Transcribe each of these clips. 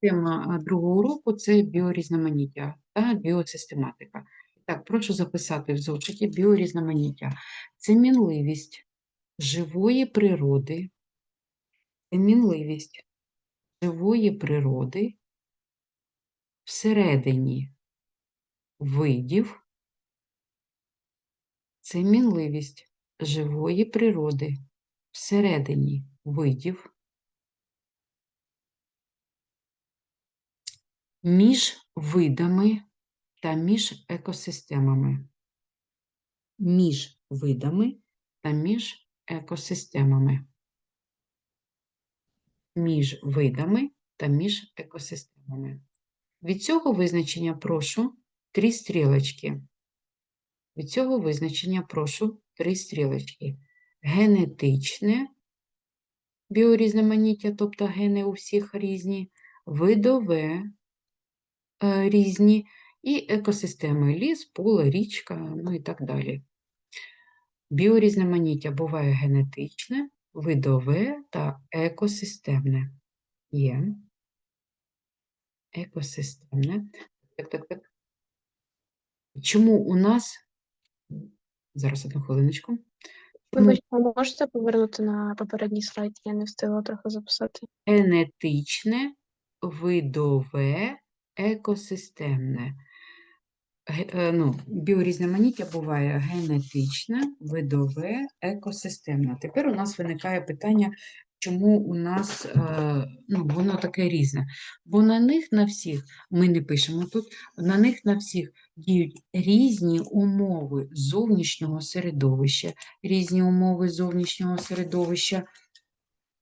Тема другого уроку це біорізноманіття та біосистематика. Так, прошу записати в зошиті біорізноманіття. Це мінливість живої природи, це мінливість живої природи всередині видів, це мінливість живої природи всередині видів. Між видами та між екосистемами. Між видами та між екосистемами. Між видами та між екосистемами. Від цього визначення прошу три стрілочки. Від цього визначення прошу три стрілочки. Генетичне біорізноманіття, тобто гени у всіх різні, видове різні, і екосистеми ліс, поле, річка, ну і так далі. Біорізноманіття буває генетичне, видове та екосистемне. Є. Екосистемне. Так, так, так. Чому у нас. Зараз одну хвилиночку. Вибачте, можете повернути на попередній слайд? Я не встигла трохи записати. генетичне, видове, екосистемне. Е, Ну, біорізноманіття буває генетичне, видове, екосистемне. Тепер у нас виникає питання, чому у нас е, ну, воно таке різне. Бо на них на всіх, ми не пишемо тут, на них на всіх діють різні умови зовнішнього середовища, різні умови зовнішнього середовища.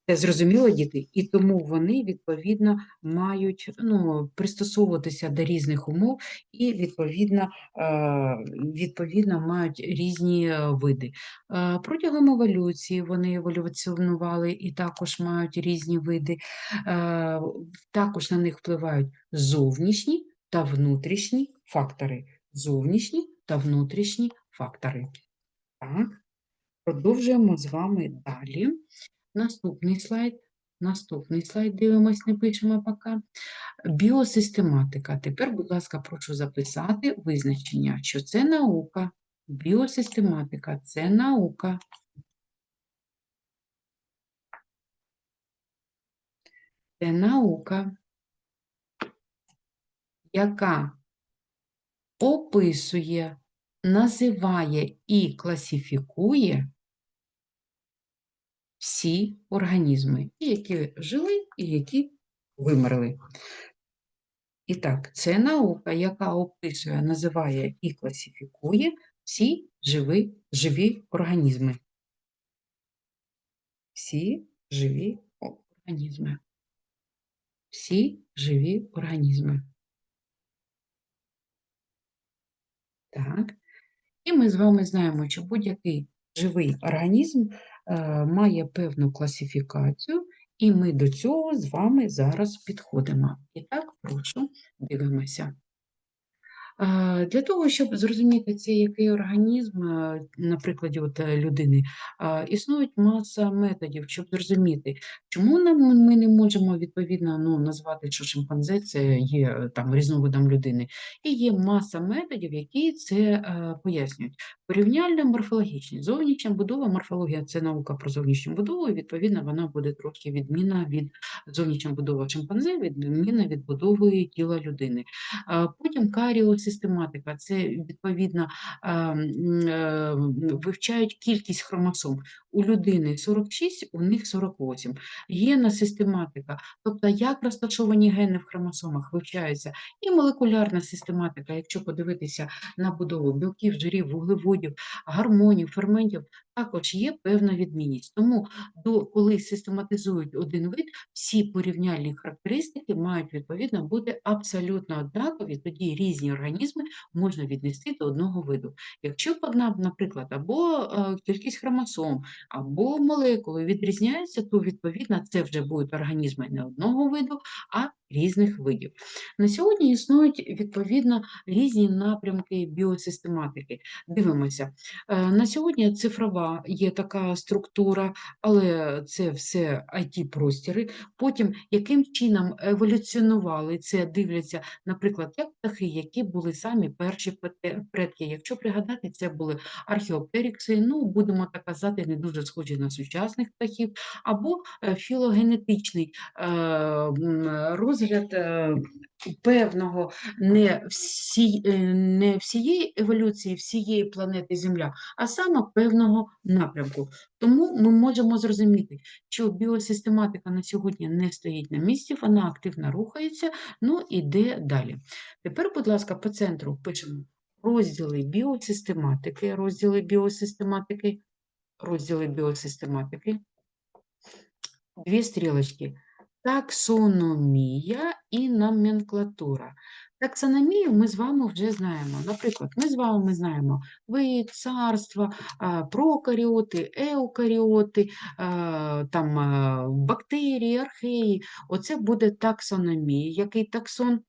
Це зрозуміло, діти, і тому вони відповідно мають ну, пристосовуватися до різних умов і відповідно, е, відповідно мають різні е, види. Е, Протягом еволюції вони еволюціонували і також мають різні види. Також на них впливають зовнішні та внутрішні фактори. Зовнішні та внутрішні фактори. Так, продовжуємо з вами далі. Наступний слайд. Наступний слайд дивимось, не пишемо поки. Біосистематика. Тепер, будь ласка, прошу записати визначення, що це наука. Біосистематика це наука. Це наука, яка описує, називає і класифікує всі організми, які жили, і які вимерли. І так, це наука, яка описує, називає і класифікує всі живі, живі організми. Всі живі організми. Всі живі організми. Так. І ми з вами знаємо, що будь-який живий організм має певну класифікацію, і ми до цього з вами зараз підходимо. І так, прошу, дивимося. Е, Для того, щоб зрозуміти це, який організм, е, на прикладі от, е, людини, існують маса методів, щоб зрозуміти, чому нам ми не можемо відповідно ну, назвати, що шимпанзе це є там різновидом людини. І є маса методів, які це пояснюють. Порівняльна морфологічність, зовнішня будова, морфологія це наука про зовнішню будову, і відповідно вона буде трошки відмінна від зовнішня будова шимпанзе, відмінна від будови тіла людини. Потім каріосистематика, це відповідно е, вивчають кількість хромосом. У людини 46, у них 48. Генна систематика, тобто як розташовані гени в хромосомах вивчаються, і молекулярна систематика, якщо подивитися на будову білків, жирів, вуглеводів, гормонів, ферментів, також є певна відмінність. Тому, до, коли систематизують один вид, всі порівняльні характеристики мають відповідно бути абсолютно однакові, тоді різні організми можна віднести до одного виду. Якщо, наприклад, або е, кількість хромосом, або молекули відрізняються, то відповідно це вже будуть організми не одного виду, а різних видів. На сьогодні існують відповідно різні напрямки біосистематики. Дивимося. Е, На сьогодні цифрова є така структура, але це все IT-простіри. Потім, яким чином еволюціонували це, дивляться, наприклад, як птахи, які були самі перші предки. Якщо пригадати, це були археоптерікси, ну, будемо так казати, не дуже схожі на сучасних птахів, або е, філогенетичний е, м, розгляд е, певного не, всі, е, не всієї еволюції всієї планети Земля, а саме певного напрямку. Тому ми можемо зрозуміти, що біосистематика на сьогодні не стоїть на місці, вона активно рухається, ну іде далі. Тепер, будь ласка, по центру пишемо розділи біосистематики, розділи біосистематики, розділи біосистематики, дві стрілочки. Таксономія і номенклатура. Таксономію ми з вами вже знаємо. Наприклад, ми з вами знаємо вид, царство, прокаріоти, еукаріоти, там, бактерії, археї. Оце буде таксономія. Який таксон?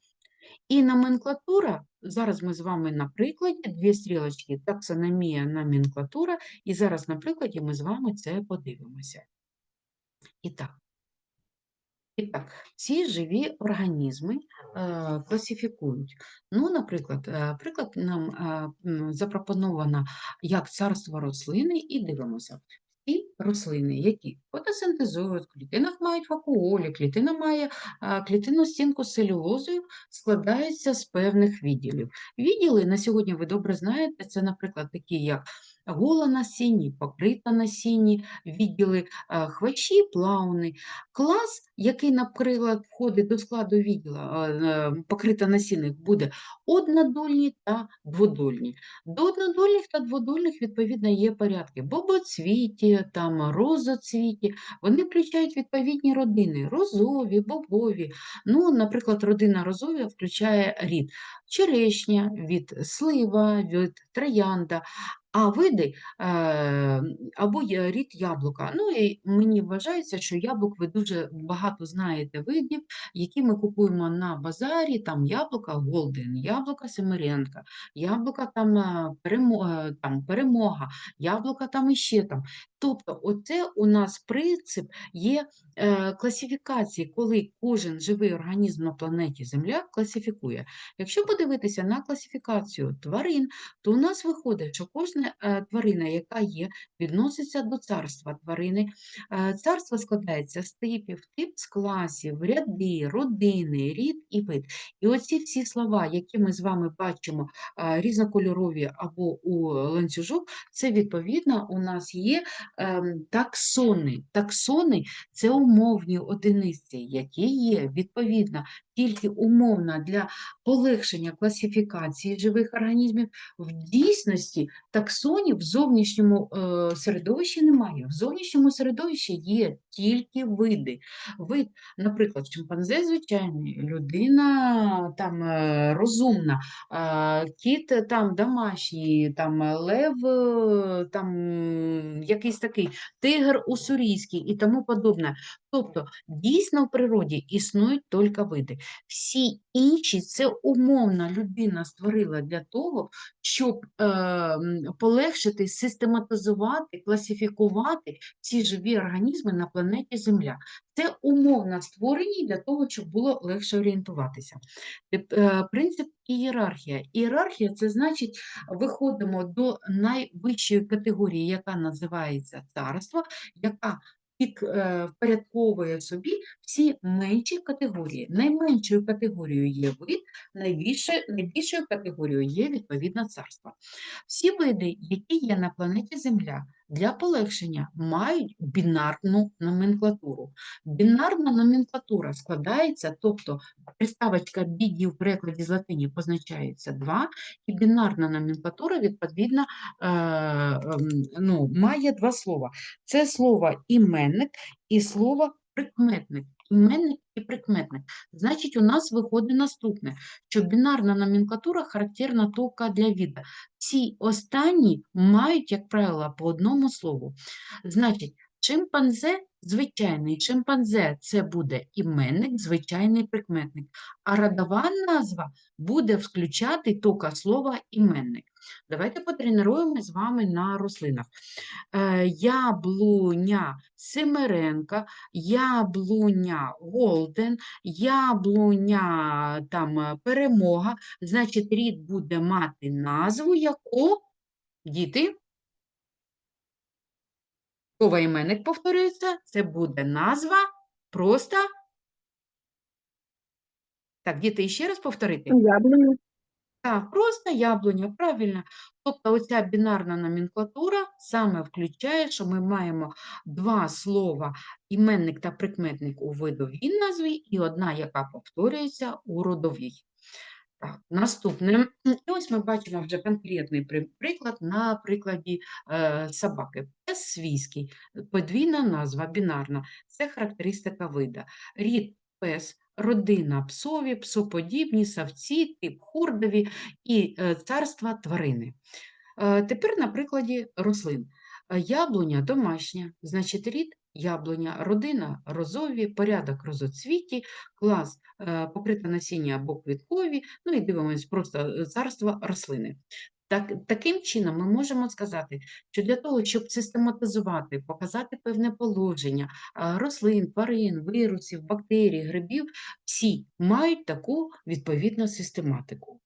І номенклатура, зараз ми з вами на прикладі, дві стрілочки, таксономія, номенклатура, і зараз на прикладі ми з вами це подивимося. І так. І так, ці живі організми е, класифікують. Ну, наприклад, е, приклад нам е, запропоновано як царство рослини, і дивимося. І рослини, які фотосинтезують, в клітинах мають вакуолі, клітина має е, клітинну стінку з целюлозою, складаються з певних відділів. Відділи на сьогодні ви добре знаєте, це, наприклад, такі як гола насінні, покрита насінні, відділи е, хвощі, плауни. Клас, який, наприклад, входить до складу відділа е, е, покрита насінних, буде однодольні та дводольні. До однодольних та дводольних, відповідно, є порядки. Бобоцвіті, там, розоцвіті. Вони включають відповідні родини – розові, бобові. Ну, наприклад, родина розові включає рід черешня, від слива, від троянда, а види е, або рід яблука. Ну і мені вважається, що яблук ви дуже багато знаєте видів, які ми купуємо на базарі, там яблука Голден, яблука Семеренка, яблука там, е, перемо- е, там перемога, яблука там іще там. Тобто, оце у нас принцип є е, класифікації, коли кожен живий організм на планеті Земля класифікує. Якщо подивитися на класифікацію тварин, то у нас виходить, що кожна е, тварина, яка є, відноситься до царства тварини. Е, Царство складається з типів, тип з класів, ряди, родини, рід і вид. І оці всі слова, які ми з вами бачимо, різнокольорові або у ланцюжок, це відповідно у нас є таксони. Таксони це умовні одиниці, які є відповідно тільки умовно для полегшення класифікації живих організмів. В дійсності таксонів в зовнішньому е, середовищі немає. В зовнішньому середовищі є тільки види. Вид, наприклад, шимпанзе звичайний, людина там е, розумна, кіт е, там домашній, там лев, там якийсь такий тигр уссурійський і тому подобне. Тобто, дійсно в природі існують тільки види. Всі інші це умовна людина створила для того, щоб е, полегшити, систематизувати, класифікувати ці живі організми на планеті Земля. Це умовно створені для того, щоб було легше орієнтуватися. Е, Принцип ієрархія. Ієрархія це значить, виходимо до найвищої категорії, яка називається царство, яка впорядковує собі всі менші категорії. Найменшою категорією є вид, найбільшою категорією є відповідно царство. Всі види, які є на планеті Земля, для полегшення мають бінарну номенклатуру. Бінарна номенклатура складається, тобто приставочка біді в перекладі з латині позначається 2, і бінарна номенклатура, відповідно, е, ем, ну, має два слова. Це слово іменник і слово прикметник. Іменник і прикметник. Значить, у нас виходить наступне, що бінарна номенклатура характерна тільки для віда. Всі останні мають, як правило, по одному слову. Значить, Шимпанзе звичайний шимпанзе це буде іменник, звичайний прикметник. А родова назва буде включати тільки слово іменник. Давайте потренуємо з вами на рослинах. Е, Яблуня Семеренка, яблуня Голден, яблуня там е, перемога. Значить, рід буде мати назву яку? Діти? Слово іменник повторюється, це буде назва просто. Так, діти, ще раз повторити. Яблуня. Так, просто яблуня, правильно. Тобто оця бінарна номенклатура саме включає, що ми маємо два слова іменник та прикметник у видовій назві і одна, яка повторюється у родовій. Так, наступне. І ось ми бачимо вже конкретний приклад на прикладі е, собаки. Пес свійський, подвійна назва, бінарна. Це характеристика вида. Рід пес, родина псові, псоподібні, савці, тип хордові і е, царства тварини. Е, Тепер на прикладі рослин. Е, Яблуня домашня, значить рід яблуня, родина розові, порядок розоцвіті, клас е, покрита насіння або квіткові, ну і дивимось просто е, царство рослини. Так, таким чином ми можемо сказати, що для того, щоб систематизувати, показати певне положення е, рослин, тварин, вірусів, бактерій, грибів, всі мають таку відповідну систематику.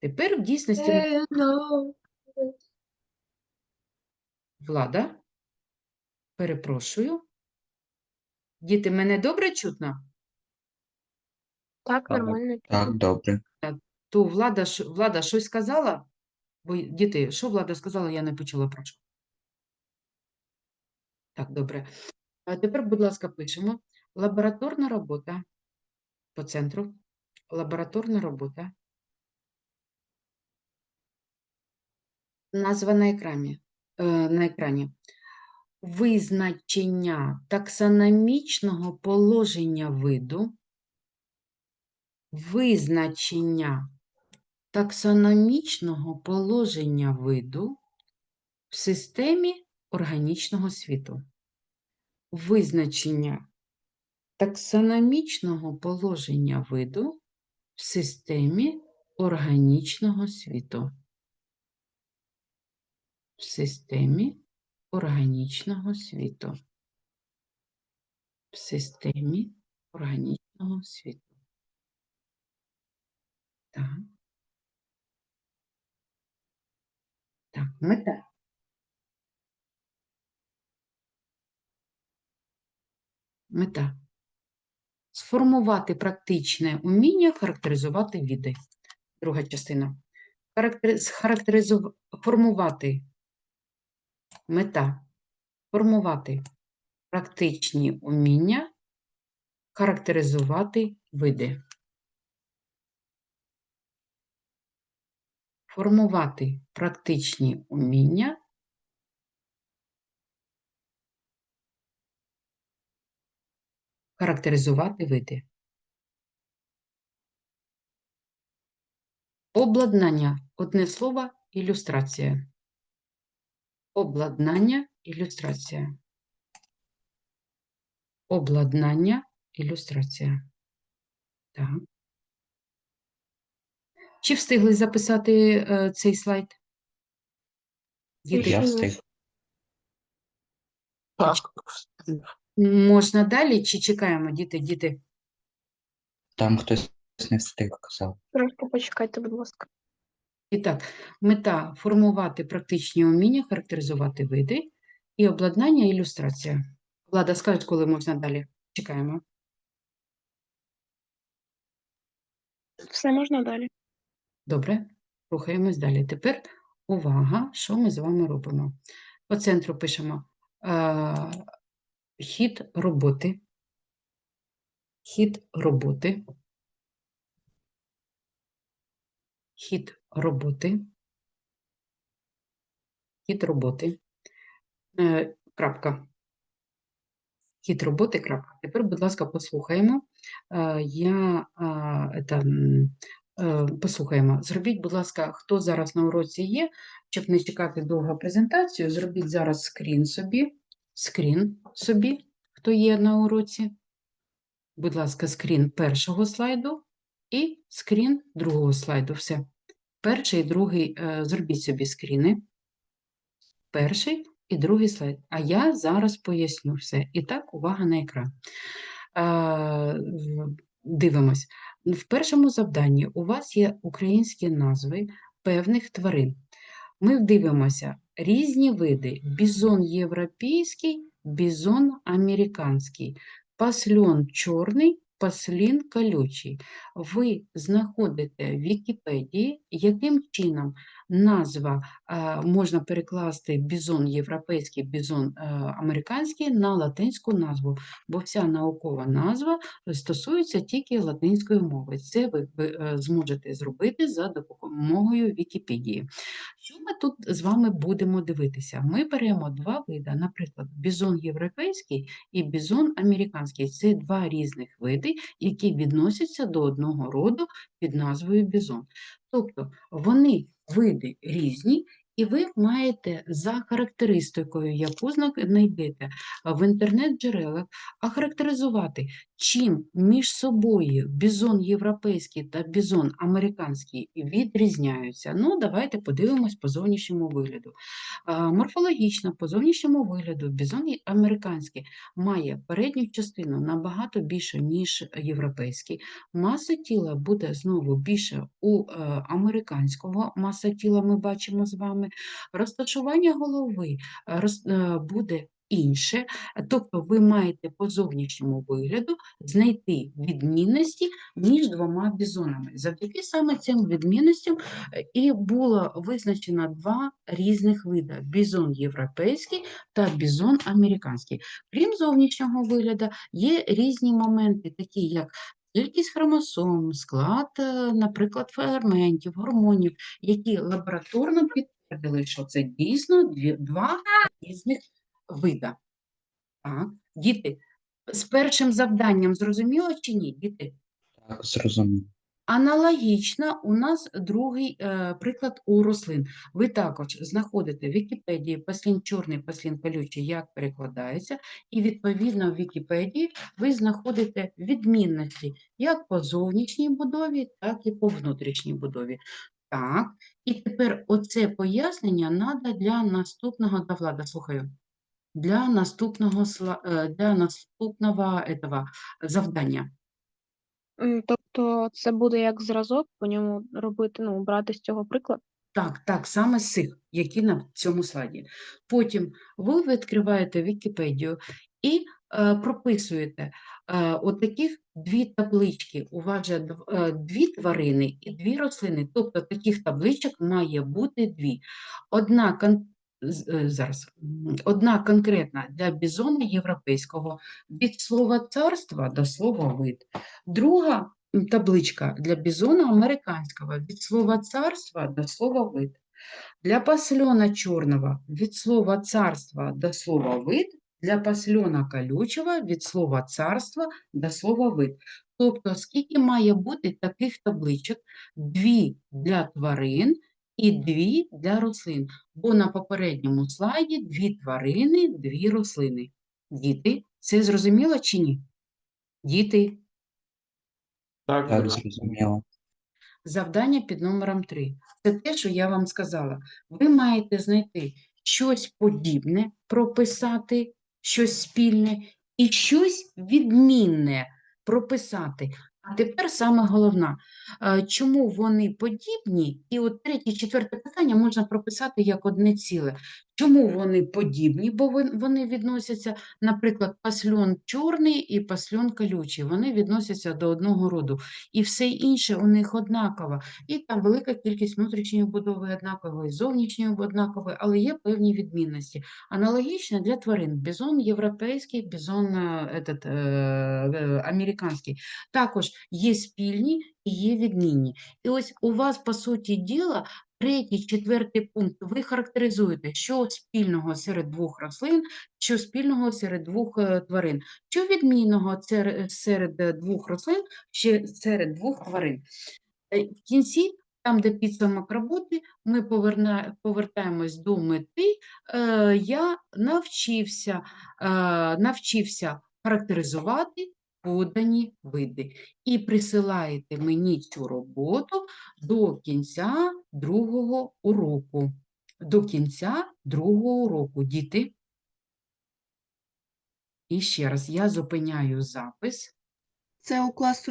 Тепер в дійсності ми Влада, перепрошую. Діти, мене добре чутно? Так, Так. нормально. Так, добре. То Влада, Влада щось сказала? Бо, діти, що Влада сказала, я не почула прошу. Так, добре. А тепер, будь ласка, пишемо. Лабораторна робота по центру. Лабораторна робота. Назва на екрані. Е, на екрані. Визначення таксономічного положення виду. Визначення таксономічного положення виду в системі органічного світу. Визначення таксономічного положення виду в системі органічного світу. В системі органічного світу. В системі органічного світу. Так. Так, мета. Мета. Сформувати практичне уміння характеризувати види. Друга частина. Характери... Схарактеризу... Формувати. Мета. Формувати практичні уміння характеризувати види. Формувати практичні уміння характеризувати види. Обладнання. Одне слово – ілюстрація. Обладнання, ілюстрація. Обладнання, ілюстрація. Так. Чи встигли записати е, цей слайд? Діти, Я встиг. Так. можна далі чи чекаємо, діти, діти? Там хтось не встиг казав. Трошки почекайте, будь ласка. І так, мета – формувати практичні уміння, характеризувати види і обладнання, ілюстрація. Влада, скажуть, коли можна далі. Чекаємо. Все можна далі. Добре, рухаємось далі. Тепер увага, що ми з вами робимо. По центру пишемо е, хід роботи. Хід роботи. Хід роботи. Хід роботи. Е, крапка. Хід роботи, крапка. Тепер, будь ласка, послухаємо. Е, я, это, е, послухаємо. Зробіть, будь ласка, хто зараз на уроці є, щоб не чекати довго презентацію, зробіть зараз скрін собі. скрін собі, хто є на уроці. Будь ласка, скрін першого слайду і скрін другого слайду. Все. Перший і другий, е, зробіть собі скріни. Перший і другий слайд. А я зараз поясню все. І так, увага на екран. Е, Дивимось. В першому завданні у вас є українські назви певних тварин. Ми дивимося різні види: бізон європейський, бізон американський, пасльон чорний, паслін колючий. Ви знаходите в Вікіпедії, яким чином назва можна перекласти бізон європейський, бізон американський на латинську назву, бо вся наукова назва стосується тільки латинської мови. Це ви ви, е, зможете зробити за допомогою Вікіпедії. Що ми тут з вами будемо дивитися? Ми беремо два види, наприклад, бізон європейський і бізон американський. Це два різних види, які відносяться до одного роду під назвою бізон. Тобто вони види різні, і ви маєте за характеристикою, яку зна- знайдете. В інтернет-джерелах, охарактеризувати, чим між собою бізон європейський та бізон американський відрізняються. Ну, давайте подивимось по зовнішньому вигляду. Морфологічно, по зовнішньому вигляду, бізон американський має передню частину набагато більше, ніж європейський. Маса тіла буде знову більше у е, американського маса тіла, ми бачимо з вами. Розташування голови е, е, буде інше, тобто ви маєте по зовнішньому вигляду знайти відмінності між двома бізонами. Завдяки саме цим відмінностям е, і було визначено два різних види: бізон європейський та бізон американський. Крім зовнішнього вигляду, є різні моменти, такі як кількість хромосом, склад, е, наприклад, ферментів, гормонів, які лабораторно підтвердили, що це дійсно два різних вида. Так, діти, з першим завданням зрозуміло чи ні, діти? Так, зрозумів. Аналогічно у нас другий е, приклад у рослин. Ви також знаходите в Вікіпедії паслін чорний, паслін колючий, як перекладається, і відповідно в Вікіпедії ви знаходите відмінності як по зовнішній будові, так і по внутрішній будові. Так, і тепер оце пояснення треба для наступного, да, Влада, слухаю, для наступного, сла- е, для наступного этого завдання. Тобто це буде як зразок, по ньому робити, ну, брати з цього приклад. Так, так, саме з цих, які на цьому слайді. Потім ви відкриваєте Вікіпедію і е, прописуєте е, отаких дві таблички. У вас же е, дві тварини і дві рослини. Тобто таких табличок має бути дві. Одна зараз, одна конкретна для бізона європейського від слова царства до слова вид. Друга табличка для бізона американського від слова царства до слова вид. Для пасльона чорного від слова царства до слова вид, для пасльона колючого від слова царства до слова вид. Тобто, скільки має бути таких табличок? Дві для тварин і дві для рослин. Бо на попередньому слайді дві тварини, дві рослини. Діти, це зрозуміло чи ні? Діти, Так, Так, зрозуміло. Завдання під номером 3. Це те, що я вам сказала. Ви маєте знайти щось подібне, прописати, щось спільне і щось відмінне прописати. А тепер саме головне, чому вони подібні? І от третє, четверте питання можна прописати як одне ціле. Чому вони подібні? Бо вони відносяться, наприклад, пасльон чорний і пасльон колючий. Вони відносяться до одного роду. І все інше у них однаково. І там велика кількість внутрішньої будови однакової, зовнішньої однакової, але є певні відмінності. Аналогічно для тварин. Бізон європейський, бізон е, е, е, американський. Також є спільні є відмінні. І ось у вас, по суті діла, третій, четвертий пункт, ви характеризуєте, що спільного серед двох рослин, що спільного серед двох е, тварин, що відмінного серед е, двох рослин, ще серед двох тварин. Е, В кінці там, де підсумок роботи, ми повертаємось до мети. Е, я навчився, е, навчився характеризувати подані види. І присилаєте мені цю роботу до кінця другого уроку. До кінця другого уроку, діти. І ще раз, я зупиняю запис. Це у клас